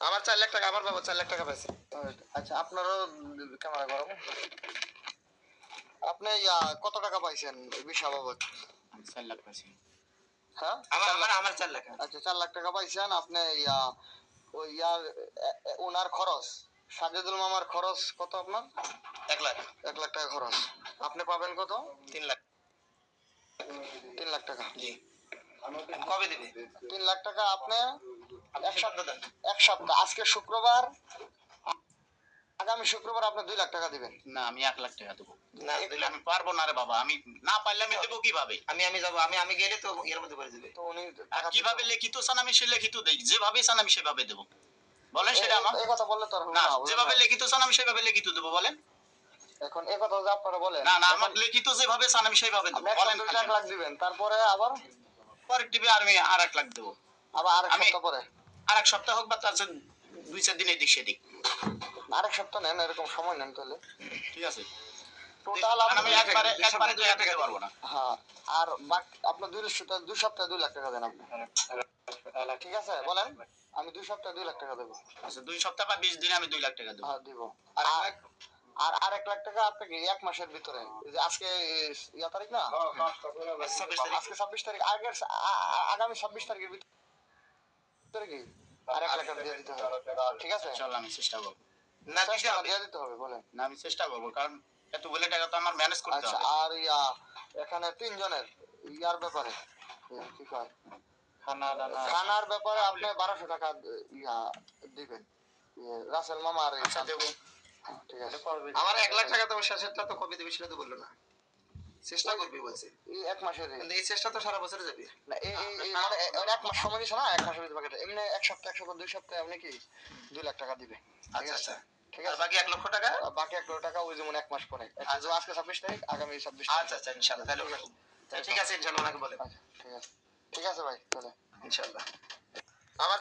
আমার চার লাখ টাকা আমার বাবা চার লাখ টাকা পাইছে। আচ্ছা আপনারও ক্যামেরা গরম? আপনি কত টাকা পাইছেন বিশা বাবদ? চার লাখ পাইছি। হ্যাঁ? আমার আমার চার লাখ। আচ্ছা চার লাখ টাকা পাইছেন আপনি ওই ইয়ার ওনার খরচ সাজেদুল মামার খরচ কত আপনার? এক লাখ। এক লাখ টাকা খরচ। আপনি পাবেন কত? তিন লাখ। তিন লাখ টাকা। জি। কবে দিবে? তিন লাখ টাকা আপনি এক সপ্তাহ দেন এক সপ্তাহ। আজকে শুক্রবার আগামী শুক্রবার আপনি দুই লাখ টাকা দিবেন। না আমি এক লাখ টাকা দেবো। না দিলে আমি পারব না রে বাবা আমি না পারলে আমি দেবো কীভাবে? আমি আমি যাব আমি আমি গেলে তো এর মধ্যে করে দিবে। তো উনি কীভাবে লিখিত চান আমি সে লিখিত দেই যেভাবে চান আমি সেভাবে দেবো। বলেন সেটা আমার। এই- কথা বললে তো না যেভাবে লিখিত চান আমি সেভাবে লিখিত দেবো বলেন। এখন এই কথা যে আপনারা বলেন। না না আমার লিখিত যেভাবে চান আমি সেভাবে দেবো বলেন সপ্তাহ লাখ দিবেন তারপরে আবার? পরের টিভি আর আমি আর এক লাখ দেবো। আবার আরেক আমি- সপ্তাহ পরে? আর এক সপ্তাহ হোক বা তার চেয়ে দুই চার দিন এদিক সেদিক। আরেক সপ্তাহ নেন এরকম সময় নেন তাহলে। ঠিক আছে। টোটাল আমি একবারে একবারে দুই লাখ দিতে পারব না। হ্যাঁ আর বাকি আপনার দুই সপ্তাহ দুই সপ্তাহে দুই লাখ টাকা দেন আপনি। ঠিক আছে বলেন। আমি দুই সপ্তাহে দুই লাখ টাকা দেবো। আচ্ছা দুই সপ্তাহ বা বিশ দিনে আমি দুই লাখ টাকা দেবো। হ্যাঁ দিব। আর আর এক- আর আর এক লাখ টাকা আপনাকে এক মাসের ভিতরে। আজকে ইয়া তারিখ না? আজকে ছাব্বিশ তারিখ। আগের আগামী ছাব্বিশ তারিখের ভিতরে কি আর এক লাখ দিয়ে দিতে হবে। ঠিক আছে? চল আমি চেষ্টা করব। না চেষ্টা দিয়ে দিতে হবে বলেন। না আমি চেষ্টা করব কারণ এত বলে টাকা তো আমার ম্যানেজ করতে আচ্ছা হবে। আর ইয়া এখানে তিনজনের ইয়ার ব্যাপারে। কি কয়? খানা দানা। খানার ব্যাপারে আপনি বারোশো টাকা ইয়া দিবেন। ইয়ে, রাসেল মামা আর আচ্ছা ঠিক আছে। আমার এক লাখ টাকা দেবো শেষেরটা তো কবে দিবে সেটা তো বলল না। চেষ্টা করবি বলছে। এই এক মাসের এই চেষ্টা তো সারা বছরে যাবে। না এই এই মানে এক মাস সময় দিছে না এক মাসের ভিতরে এমনি এক সপ্তাহ এক সপ্তাহ দুই সপ্তাহে আপনি কি দুই লাখ টাকা দিবে। আচ্ছা আচ্ছা। ঠিক আছে? বাকি এক লক্ষ টাকা? বাকি এক লাখ টাকা ওই যেমন এক মাস পরে। আচ্ছা। আজকে ছাব্বিশ তারিখ আগামী ছাব্বিশ আচ্ছা আচ্ছা ইনশাল্লাহ তাহলে ঠিক আছে ইনশাল্লাহ ওনাকে বলে। আচ্ছা ঠিক আছে। ঠিক আছে ভাই তাহলে। ইনশাল্লাহ। আমার